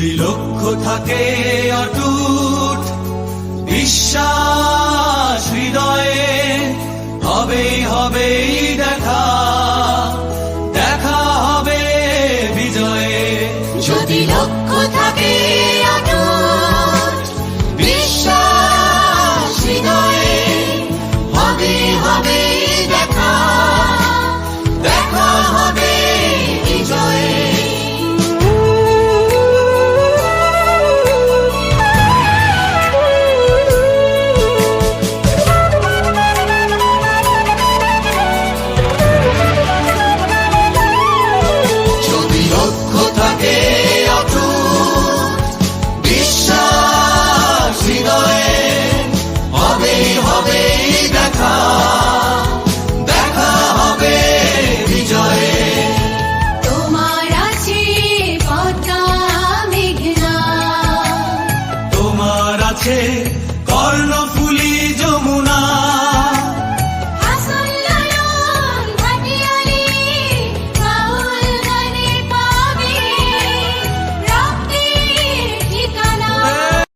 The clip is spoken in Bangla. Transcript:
যদি লক্ষ্য থাকে অটুট। বিশ্বাস হৃদয়ে হবে হবে দেখা। দেখা হবে বিজয়ে। যদি লক্ষ্য থাকে বিশ্বাস হৃদয়ে হবে হবে আছে